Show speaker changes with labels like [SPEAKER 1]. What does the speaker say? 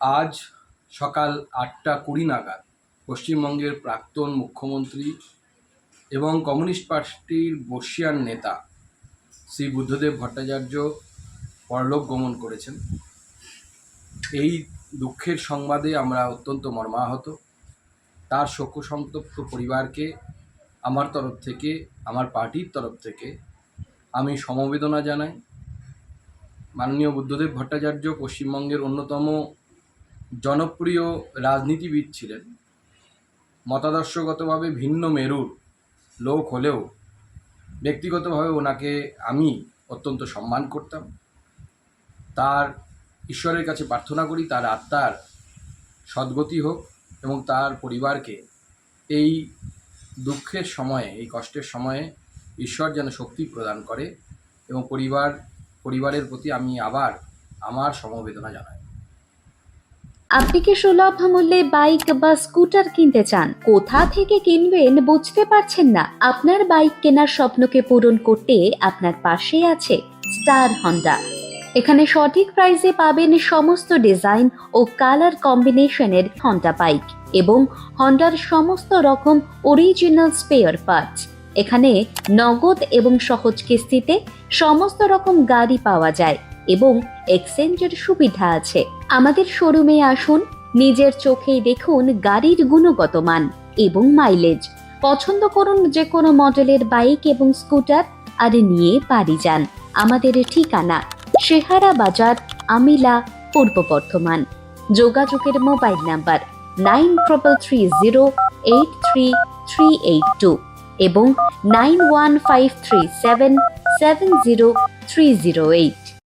[SPEAKER 1] আজ সকাল আটটা কুড়ি নাগাদ পশ্চিমবঙ্গের প্রাক্তন মুখ্যমন্ত্রী এবং কমিউনিস্ট পার্টির বর্ষিয়ান নেতা শ্রী বুদ্ধদেব ভট্টাচার্য পরলোক গমন করেছেন। এই দুঃখের সংবাদে আমরা অত্যন্ত মর্মাহত। তার শোকসন্তপ্ত পরিবারকে, আমার তরফ থেকে, আমার পার্টির তরফ থেকে আমি সমবেদনা জানাই। মাননীয় বুদ্ধদেব ভট্টাচার্য পশ্চিমবঙ্গের অন্যতম জনপ্রিয় রাজনীতিবিদ ছিলেন। মতাদর্শগতভাবে ভিন্ন মেরুর লোক হলেও ব্যক্তিগতভাবে ওনাকে আমি অত্যন্ত সম্মান করতাম। তার ঈশ্বরের কাছে প্রার্থনা করি, তার আত্মার সদ্গতি হোক এবং তার পরিবারকে এই দুঃখের সময়ে, এই কষ্টের সময়ে ঈশ্বর যেন শক্তি প্রদান করে এবং পরিবার, পরিবারের প্রতি আমি আবার আমার সমবেদনা জানাই।
[SPEAKER 2] আপনি কি সুলভ মূল্যে বাইক বা স্কুটার কিনতে চান? কোথা থেকে কিনবেন বুঝতে পারছেন না। আপনার বাইক কেনার স্বপ্নকে পূরণ করতে আপনার পাশে আছে স্টার হন্ডা। এখানে সঠিক প্রাইসে পাবেন সমস্ত ডিজাইন ও কালার কম্বিনেশনের হন্ডা বাইক এবং হন্ডার সমস্ত রকম অরিজিনাল স্পেয়ার পার্টস। এখানে নগদ এবং সহজ কিস্তিতে সমস্ত রকম গাড়ি পাওয়া যায় এবং এক্সচেঞ্জের সুবিধা আছে। আমাদের শোরুমে আসুন, নিজের চোখেই দেখুন গাড়ির গুণগত মান এবং মাইলেজ। পছন্দ করুন যে কোনো মডেলের বাইক এবং স্কুটার আর নিয়ে বাড়ি যান। আমাদের ঠিকানা শেহারা বাজার, আমিলা, পূর্ব বর্ধমান। যোগাযোগের mobile number nine triple three zero eight three three eight two এবং nine one five three seven seven zero three zero eight.